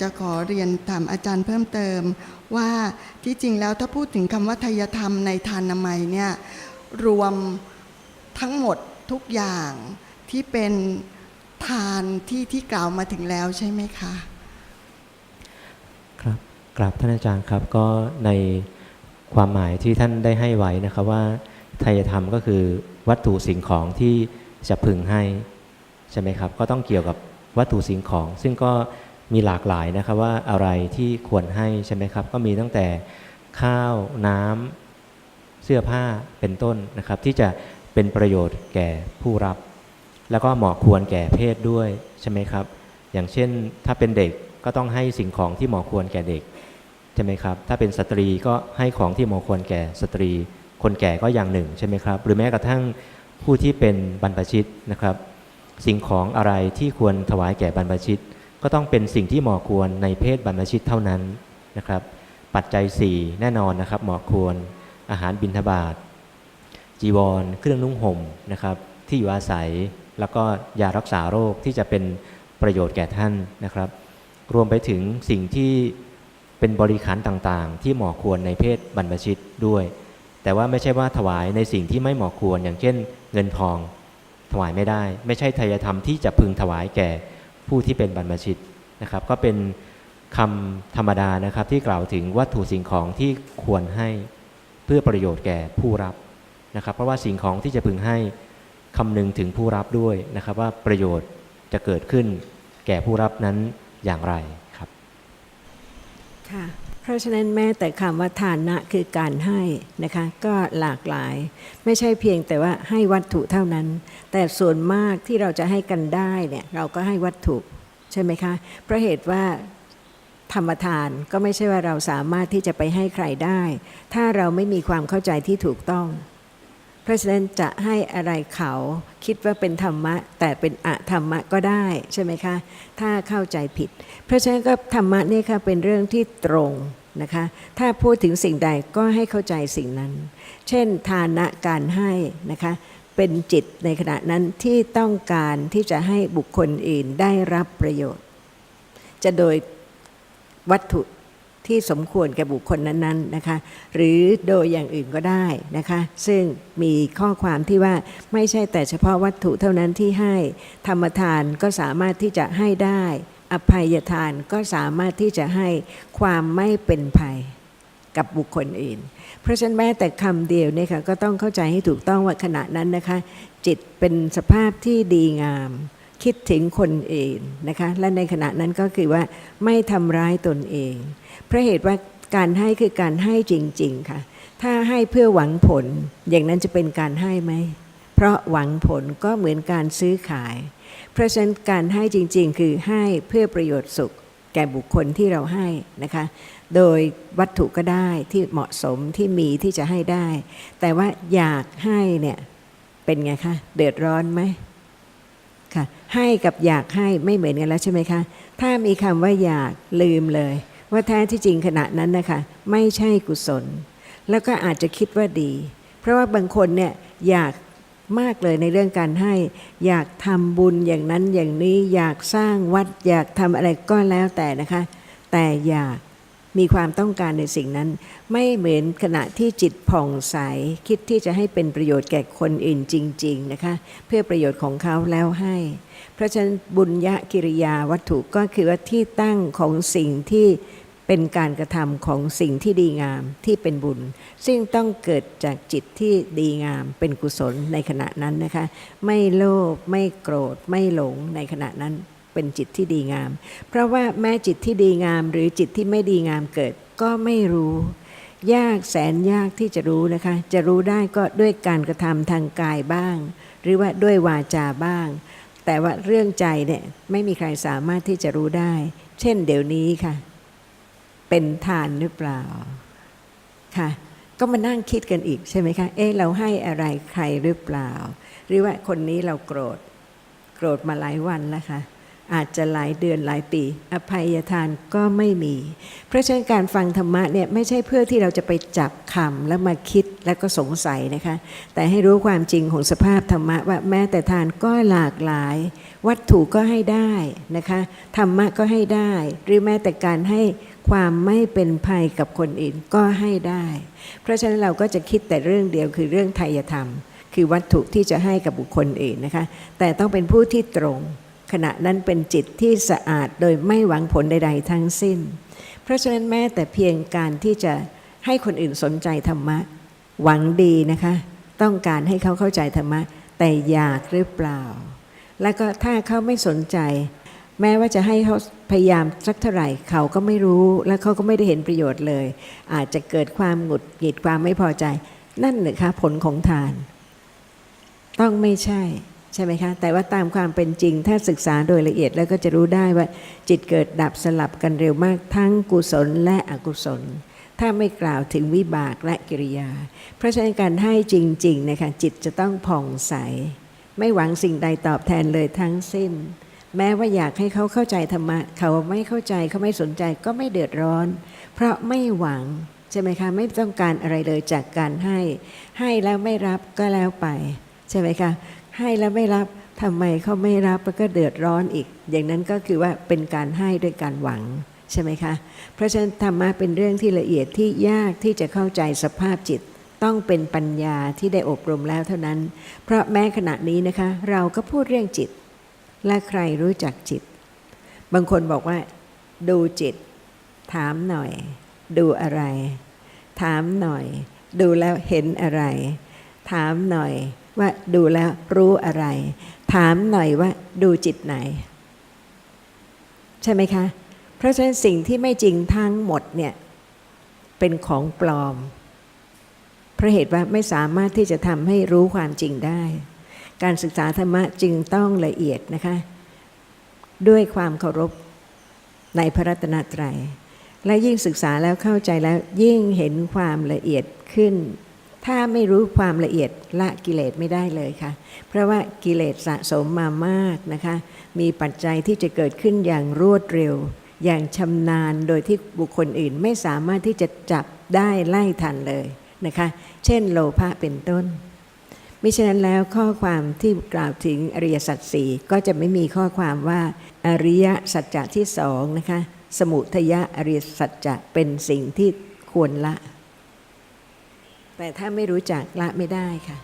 จะขอเรียนถามอาจารย์เพิ่มเติม ว่าที่จริงแล้วถ้าพูดถึงคำว่าทายธรรมในทานามัยเนี่ยรวมทั้งหมดทุกอย่างที่เป็นทานที่ที่กล่าวมาถึงแล้วใช่ไหมคะ ครับกราบท่านอาจารย์ครับก็ในความหมายที่ท่านได้ให้ไว้นะครับว่าไทยธรรมก็คือวัตถุสิ่งของที่จะพึงให้ ใช่ไหมครับ ก็ต้องเกี่ยวกับวัตถุสิ่งของ ซึ่งก็ มีหลากหลายนะครับว่าอะไรที่ควรให้ใช่ไหมครับ ก็มีตั้งแต่ข้าวน้ำเสื้อผ้าเป็นต้นนะครับ ที่จะเป็นประโยชน์แก่ผู้รับ แล้วก็เหมาะควรแก่เพศด้วยใช่ไหมครับ อย่างเช่นถ้าเป็นเด็กก็ต้องให้สิ่งของที่เหมาะควรแก่เด็กใช่ไหมครับ ถ้าเป็นสตรีก็ให้ของที่เหมาะควรแก่สตรี คนแก่ก็อย่างหนึ่งใช่ไหมครับ หรือแม้กระทั่งผู้ที่เป็นบรรพชิตนะครับ สิ่งของอะไรที่ควรถวายแก่บรรพชิต ก็ต้องเป็นสิ่งที่เหมาะควรในเพศบรรพชิตเท่านั้นนะครับ ปัจจัย 4 แน่นอนนะครับเหมาะควรอาหารบิณฑบาตจีวร เครื่องนุ่งห่มนะครับที่อยู่อาศัยแล้วก็ยารักษาโรคที่จะเป็นประโยชน์แก่ท่านนะครับ รวมไปถึงสิ่งที่เป็นบริขารต่างๆ ที่เหมาะควรในเพศบรรพชิตด้วย แต่ว่าไม่ใช่ว่าถวายในสิ่งที่ไม่เหมาะควรอย่างเช่น เงินทอง ถวายไม่ได้ ไม่ใช่ทายธรรมที่จะพึงถวายแก่ ผู้ที่เป็นบรรพชิตนะครับ ก็เป็นคำธรรมดานะครับที่กล่าวถึงวัตถุสิ่งของที่ควรให้เพื่อประโยชน์แก่ผู้รับนะครับ เพราะว่าสิ่งของที่จะพึงให้คำนึงถึงผู้รับด้วยนะครับ ว่าประโยชน์จะเกิดขึ้นแก่ผู้รับนั้นอย่างไรครับ ค่ะ เพราะฉะนั้นแม้แต่คำว่าทานนะคือการให้นะคะก็หลากหลาย ไม่ใช่เพียงแต่ว่าให้วัตถุเท่านั้น แต่ส่วนมากที่เราจะให้กันได้เนี่ยเราก็ให้วัตถุใช่ไหมคะเพราะเหตุว่าธรรมทานก็ไม่ใช่ว่าเราสามารถที่จะไปให้ใครได้ ถ้าเราไม่มีความเข้าใจที่ถูกต้อง เพราะฉะนั้นจะให้อะไรเขาคิดว่าเป็นธรรมะ แต่เป็นอะธรรมะก็ได้ใช่ไหมคะ ถ้าเข้าใจผิด เพราะฉะนั้นก็ธรรมะนี่ค่ะเป็นเรื่องที่ตรงนะคะ ถ้าพูดถึงสิ่งใดก็ให้เข้าใจสิ่งนั้น เช่น ทานะการให้นะคะเป็นจิตในขณะนั้นที่ต้องการที่จะให้บุคคลอื่นได้รับประโยชน์ จะโดยวัตถุ ที่สมควรแก่บุคคลนั้นๆนะคะ หรือโดยอย่างอื่นก็ได้นะคะ ซึ่งมีข้อความที่ว่าไม่ใช่แต่เฉพาะวัตถุเท่านั้นที่ให้ ธรรมทานก็สามารถที่จะให้ได้ อภัยทานก็สามารถที่จะให้ความไม่เป็นภัยกับบุคคลอื่น เพราะฉะนั้นแม้แต่คำเดียวเนี่ยค่ะก็ต้องเข้าใจให้ถูกต้องว่าขณะนั้นนะคะ จิตเป็นสภาพที่ดีงาม คิดถึงคนอื่นนะคะและในขณะนั้นก็คือว่าไม่ทำร้ายตนเองเพราะเหตุว่าการให้คือการให้จริง ๆค่ะ ถ้าให้เพื่อหวังผล อย่างนั้นจะเป็นการให้ไหม เพราะหวังผลก็เหมือนการซื้อขาย เพราะฉะนั้นการให้จริง ๆ คือให้เพื่อประโยชน์สุข แก่บุคคลที่เราให้นะคะ โดยวัตถุก็ได้ที่เหมาะสมที่มีที่จะให้ได้ แต่ว่าอยากให้เนี่ยเป็นไงคะเดือดร้อนไหม ค่ะ ให้กับอยากให้ไม่เหมือนกันแล้วใช่ไหมคะ ถ้ามีคำว่าอยากลืมเลย ว่าแท้ที่จริงขณะนั้นนะคะไม่ใช่กุศล แล้วก็อาจจะคิดว่าดี เพราะว่าบางคนเนี่ยอยากมากเลยในเรื่องการให้ อยากทำบุญอย่างนั้นอย่างนี้อยากสร้างวัดอยากทำอะไรก็แล้วแต่นะคะ แต่อยาก มีความต้องการในสิ่งนั้น ไม่เหมือนขณะที่จิตผ่องใส คิดที่จะให้เป็นประโยชน์แก่คนอื่นจริง ๆ นะคะ เพื่อประโยชน์ของเขาแล้วให้ เพราะฉะนั้นบุญญกิริยาวัตถุก็คือว่าที่ตั้งของสิ่งที่เป็นการกระทำของสิ่งที่ดีงามที่เป็นบุญ ซึ่งต้องเกิดจากจิตที่ดีงามเป็นกุศลในขณะนั้นนะคะ ไม่โลภไม่โกรธไม่หลงในขณะนั้น เป็นจิตที่ดีงาม เพราะว่าแม้จิตที่ดีงามหรือจิตที่ไม่ดีงามเกิดก็ไม่รู้ ยากแสนยากที่จะรู้นะคะ จะรู้ได้ก็ด้วยการกระทำทางกายบ้าง หรือว่าด้วยวาจาบ้าง แต่ว่าเรื่องใจเนี่ยไม่มีใครสามารถที่จะรู้ได้ เช่นเดี๋ยวนี้ค่ะ เป็นทานหรือเปล่าค่ะก็มานั่งคิดกันอีกใช่ไหมคะ เอ๊ะเราให้อะไรใครหรือเปล่า หรือว่าคนนี้เราโกรธ โกรธมาหลายวันแล้วค่ะ อาจจะหลายเดือนหลายปี อภัยทานก็ไม่มี เพราะฉะนั้นการฟังธรรมะเนี่ยไม่ใช่เพื่อที่เราจะไปจับคำแล้วมาคิดแล้วก็สงสัยนะคะ แต่ให้รู้ความจริงของสภาพธรรมะว่าแม้แต่ทานก็หลากหลาย วัตถุก็ให้ได้นะคะธรรมะก็ให้ได้ หรือแม้แต่การให้ความไม่เป็นภัยกับคนอื่นก็ให้ได้ เพราะฉะนั้นเราก็จะคิดแต่เรื่องเดียวคือเรื่องไทยธรรม คือวัตถุที่จะให้กับบุคคลอื่นนะคะ แต่ต้องเป็นผู้ที่ตรง ขณะนั้นเป็นจิตที่สะอาดโดยไม่หวังผลใด ๆ ทั้งสิ้น เพราะฉะนั้นแม้แต่เพียงการที่จะให้คนอื่นสนใจธรรมะ หวังดีนะคะ ต้องการให้เขาเข้าใจธรรมะ แต่อยากหรือเปล่า แล้วก็ถ้าเขาไม่สนใจ แม้ว่าจะให้เขาพยายามสักเท่าไหร่เขาก็ไม่รู้และเขาก็ไม่ได้เห็นประโยชน์เลย อาจจะเกิดความหงุดหงิดความไม่พอใจ นั่นหรือคะผลของทาน ต้องไม่ใช่ ใช่ไหมคะ แต่ว่าตามความเป็นจริง ถ้าศึกษาโดยละเอียดแล้วก็จะรู้ได้ว่าจิตเกิดดับสลับกันเร็วมากทั้งกุศลและอกุศล ถ้าไม่กล่าวถึงวิบากและกิริยา เพราะฉะนั้นการให้จริงๆนะคะจิตจะต้องผ่องใส ไม่หวังสิ่งใดตอบแทนเลยทั้งสิ้น แม้ว่าอยากให้เขาเข้าใจธรรมะเขาไม่เข้าใจเขาไม่สนใจก็ไม่เดือดร้อน เพราะไม่หวังใช่ไหมคะไม่ต้องการอะไรเลยจากการให้ ให้แล้วไม่รับก็แล้วไป ใช่ไหมคะ ให้แล้วไม่รับทำไมเขาไม่รับแล้วก็เดือดร้อนอีก อย่างนั้นก็คือว่าเป็นการให้ด้วยการหวังใช่ไหมคะ เพราะฉะนั้นธรรมะเป็นเรื่องที่ละเอียดที่ยากที่จะเข้าใจสภาพจิต ต้องเป็นปัญญาที่ได้อบรมแล้วเท่านั้น เพราะแม้ขณะนี้นะคะ เราก็พูดเรื่องจิต และใครรู้จักจิต บางคนบอกว่า ดูจิต ถามหน่อย ดูอะไร ถามหน่อย ดูแล้วเห็นอะไร ถามหน่อย ว่าดูแล้วรู้อะไร ถามหน่อยว่าดูจิตไหน ใช่ไหมคะ เพราะฉะนั้นสิ่งที่ไม่จริงทั้งหมดเนี่ยเป็นของปลอม เพราะเหตุว่าไม่สามารถที่จะทำให้รู้ความจริงได้ การศึกษาธรรมะจึงต้องละเอียดนะคะ ด้วยความเคารพในพระรัตนตรัย และยิ่งศึกษาแล้วเข้าใจแล้วยิ่งเห็นความละเอียดขึ้น ถ้าไม่รู้ความละเอียดละกิเลสไม่ได้เลยค่ะ เพราะว่ากิเลสสะสมมามากนะคะ มีปัจจัยที่จะเกิดขึ้นอย่างรวดเร็ว อย่างชำนาญโดยที่บุคคลอื่นไม่สามารถที่จะจับได้ไล่ทันเลยนะคะ เช่นโลภะเป็นต้นมิฉะนั้นแล้วข้อความที่กล่าวถึงอริยสัจสี่ก็จะไม่มีข้อความว่าอริยสัจจะที่สองนะคะ สมุทยะอริยสัจจะเป็นสิ่งที่ควรละ แต่ถ้าไม่รู้จักละไม่ได้ค่ะ